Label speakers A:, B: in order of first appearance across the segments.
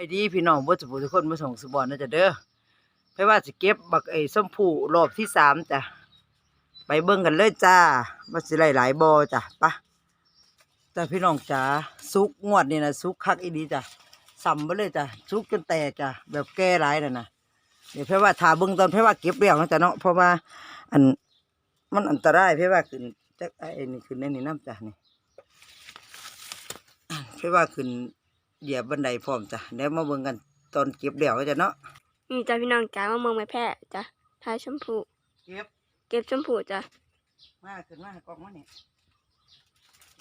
A: ไอ้ดีพี่น้องบ่สบู่ทุกคนมาส่งสบอนนะจ๊ะเด้อเพราะว่าสิเก็บบักไอ้ส้มผู้รอบที่สามจ้ะไปเบิ่งกันเลยจ้าว่าสิหลายหลายๆบ่จ้ะปะแต่พี่น้องจ๋าสุกงวดนี่นะสุกคักอีดีจ้ะสัมไปเลยจ้ะสุกจนแตกจ้ะแบบแก่หลายน่ะนะเดี๋ยวเพราะว่าถาเบิ่งตอนเพราะว่าเก็บแล้วนะจ๊ะเนาะเพราะว่าอันมันอันตรายเพราะว่าขึ้นจักไอ้นี่ขึ้นในนี่น้ำจ้ะนี่เพราะว่าขึ้น เหยียบบันไดพร้อมจ้ะเดี๋ยวมาเบิ่งกันตอนเก็บเดี่ยวจ้ะเนาะ
B: นี่จ้ะพี่น้องจ๋ามะม่วงไม้แพร่จ้ะทายชมพู
A: เก็บ
B: เก็บชมพูจ้ะ
A: มาขึ้นมากองมาเนี่ย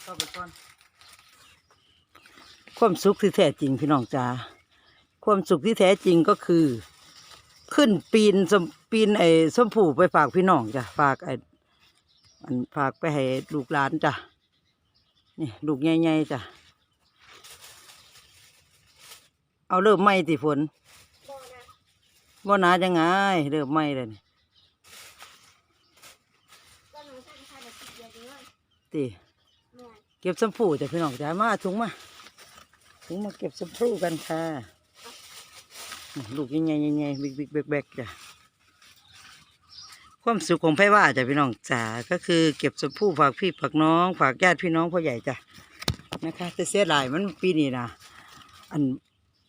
A: เข้าไปก่อนความสุขที่แท้จริงพี่น้องจ้าความสุขที่แท้จริงก็คือ ขึ้นปีนสมปีนไอ้ส้มผูไปฝากพี่น้องจ้ะฝากไอ้อันฝากไปให้ลูกหลานจ้ะนี่ลูกใหญ่ๆจ้ะ เอาเริ่มไหมติฝนบ่หนาจังไงเริ่มไหมเลยนี่ติเก็บสมผูจ้ะพี่น้องจ้ามาถุงมาถุงมาเก็บสมผูกันค่ะนี่ลูกใหญ่ๆใหญ่ๆบิ๊กๆแบกๆจ้ะความสุขของไพ่ว่าจ้ะพี่น้องจ๋าก็คือเก็บสมผูฝากพี่ฝากน้อง ฝากญาติพี่น้องพ่อใหญ่จ้ะนะคะแต่เสียหลายมันปีนี้นะอัน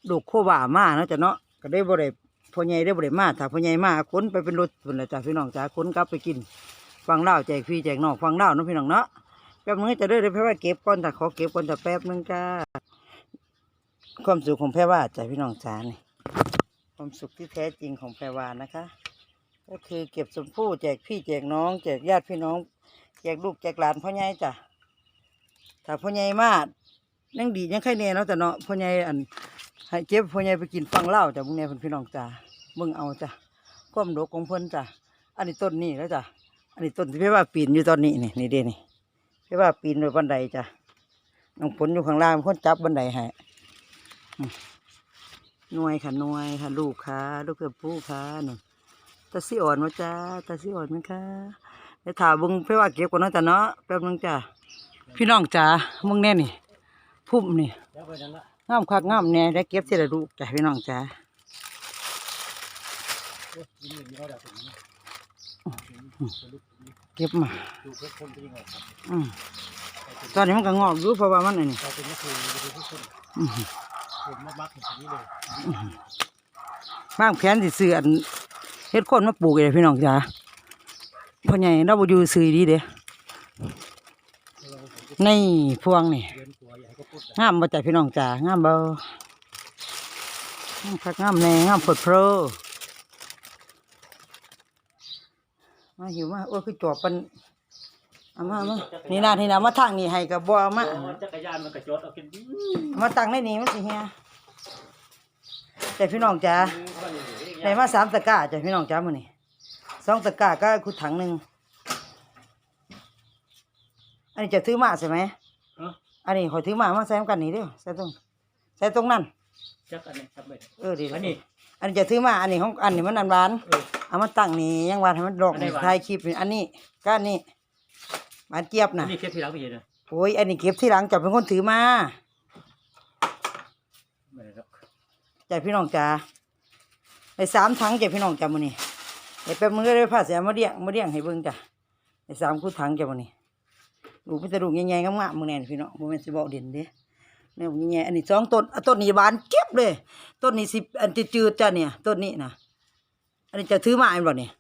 A: ลูกโความาเนาะจ้ะเนาะก็ได้บ่ได้พ่อใหญ่ได้บริมาถ้าพ่อใหญ่มาขนไปเป็นรถพุ่นละจ้ะพี่น้องจ้าขนกลับไปกินฟังเล่าแจกพี่แจกน้องฟังเล่าเนาะพี่น้องเนาะแป๊บนึงจะเด้เดี๋ยแพ่ว่าเก็บก่อนแต่ขอเก็บก่อนแต่แป๊บนึงจ้าความสุขของแพ่ว่าจ้ะพี่น้องจ้านี่ความสุขที่แท้จริงของแพ่ว่านะคะ ก็คือเก็บสมผู้แจกพี่แจกน้องแจกญาติพี่น้อง แจกลูกแจกหลานพ่อใหญ่จ้ะถ้าพ่อใหญ่มากยังดียังใครเน่เนาะแต่เนาะพ่อใหญ่อัน ให้เก็บพ่อใหญ่ไปกินฟังเล่าจ้ะพวกนี้เพิ่นพี่น้องจ้ามึงเอาจ้ะความดกของเพิ่นจ้ะอันนี้ต้นนี่แล้วจ้ะอันนี้ต้นที่พี่ว่าปีนอยู่ตอนนี้นี่นี่เด้นี่พี่ว่าปีนโดยบันไดจ้ะน้องผลอยู่ข้างล่างคนจับบันไดให้อืมหน่วยค่ะหน่วยค่ะลูกค่ะลูกเกือบผู้ค่ะนี่ตาสีอ่อนมาจ้าตาสีอ่อนไหมคะเดี๋ยวถามเบึงพี่ว่าเก็บก่อนนะจ้ะเนาะแป๊บนึงจ้ะพี่น้องจ้ามึงแน่นี่ พุ่มนี่งามคักงามแน่ได้เก็บเสร็จลูกจ้ะพี่น้องจ้าเก็บมาตอนนี้มันก็งอกอยู่เพราะว่ามันอันนี้อืมบางแผนสิซื้ออนเฮ็ดคนมาปลูกเลยพี่น้องจ้าพ่อใหญ่เราบ่อยู่ซื้อดีเด้ในพวงนี่ งามบ่จ้ะพี่น้องจ๋างามบ่งามคักงามแน่งามผดโพรมาหิวมาโอ้ยคือจอบปันเอามามานี่นะนี่นะมาทางนี่ให้กับบ่เอามา
C: จักรยานมันกระจดเอากิน
A: เอามาตั้งในนี่มันสิเฮียแต่พี่น้องจ๋าได้มาสามตะกร้าจ้ะพี่น้องจ๋ามื้อนี้สองตะกร้าก็คือถังหนึงอันนี้จะถือมาใช่ไหม
C: ฮะ
A: อันนี้ขอยถือมามาใส่นำกันนี่เด้อใส่ตรงใส่ตรงนั้น
C: จักอันนี้จับไป
A: เออดี
C: อันนี้
A: อันนี้จะถือมาอันนี้ของอันนี้มันอันหวาน
C: เออ
A: เอามาตั้งนี่ยังหวานให้มันดอก
C: อันไหนหวาน
A: ถ่ายคลิปนี่อันนี้ก็อันนี้หวานเจี๊ยบ
C: อั
A: น่ะ
C: นนี้เทียบที่หลังไปเห็นนะ
A: โอ้ยอันนี้เก็บที่หลังจับเป็นคนถือมา
C: ไม่ได้ครับ
A: จ่ายพี่น้องจ๋าในสามถังจ่ายพี่น้องจ๋ามื้อนี้ไอ้แป๊บมือก็ได้ผ้าเสียมาเลี้ยงมาเลี้ยงให้เบิ่งจ้ะในสามคู่ถังจ้ะมื้อนี้ ลูกเป็นตะลูกใหญ่ๆงามๆมื้อนี้พี่น้องบ่แม่นสิบอกเด่นเด้แนวใหญ่ๆอันนี้สองต้นอะต้นนี้บานเก็บเลย ต้นนี้สิอันจืดๆจ้ะเนี่ยต้นนี้นะอันนี้จะถือมาอันบ่เนี่ย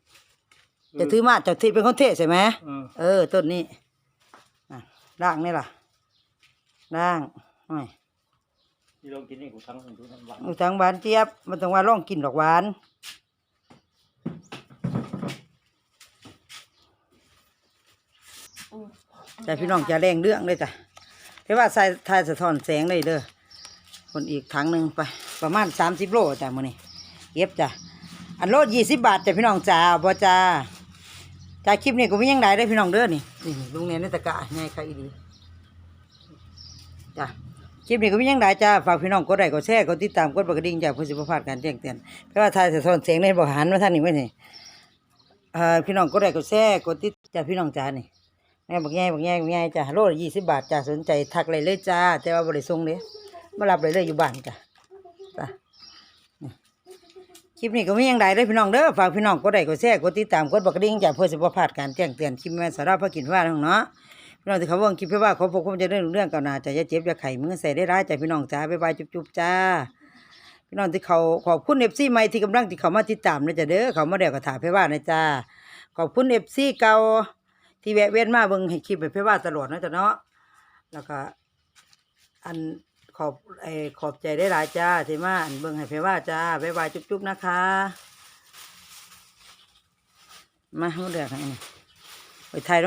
A: จะถือมาจะถือเป็นคนเทศใช่ไหม
C: เออ
A: เออต้นนี้อะด่างนี่ล่ะด่างโอ้ย
C: ที่ลองกินนี่กูทั้งดูน้ำหวาน
A: เอาทางหวานเจี๊ยบมันต้องว่าร่องกินดอกหวาน แต่พี่น้องจะแรงเรื่องเลยจ้ะแต่ว่าใส่ทายสะท้อนแสงเลยเด้อคนอีกถังหนึ่งไป ประมาณสามสิบโลจ้ะมื้อนี้เก็บจ้ะอันโลยี่สิบบาทจ้ะพี่น้องจ้าบ่จ้าจ้าคลิปนี้ก็ไม่ยังได้ได้พี่น้องเด้อนี่นี่ลุงเนี่ยในตะกะไงค่ะอีดีจ้ะคลิปนี้ก็มีหยังได้จ้าฝากพี่น้องกดไลค์กดแชร์กดติดตามกดกระดิ่งจ้าเพื่อสิบพลาดการแจ้งเตือนเพราะว่าทายสะท้อนเสียงในบริหารมาท่านนี่ไว้นี่เอ่พี่น้องกดไลค์กดแชร์กดติดจ้าพี่น้องจ้านี่ แม่บักแง่บักแง่บักแง่จ้าโลละยี่สิบบาทจ้าสนใจทักเลยเลยจ้า แต่ว่าบริส่งเด้มารับเลยเลยอยู่บ้านจ้าจ้ะคลิปนี้ก็มีย่างใดเด้อพี่น้องเด้อฝากพี่น้องกดไลค์กดแชร์กดติดตามกดบักดิ่งจ้ะเพื่อสิบพลาดการแจ้งเตือนคลิปแม่สาระพระกินว่าน้องเนาะพี่น้องที่เขาเบิ่งคลิปเพื่อว่าขอพบคุณจะเรื่องเรื่องก่าหน้าจะยาเจ็บยาไข้มือใส่ได้ร้ายจ้ะพี่น้องจ้าบ๊ายบายจุ๊บๆจ้าพี่น้องที่เขาขอบคุณเอฟซีใหม่ที่กำลังที่เขามาติดตามนะจ๊ะเด้อเขามาเดี๋ยวก็ถามเพื่อว่านะจ้าขอบคุณเอฟซีเก่า ที่แวะเวียนมาเบิ่งให้คลิปไปเพื่อว่าตลอดนะจ๊ะเนาะแล้วก็ อันขอบไอขอบใจได้หลายจ้าที่มาอันเบิ่งให้เพื่อว่าจ้าบ๊ายบายจุ๊บๆนะคะ มามาเดี๋ยวให้ไปไทย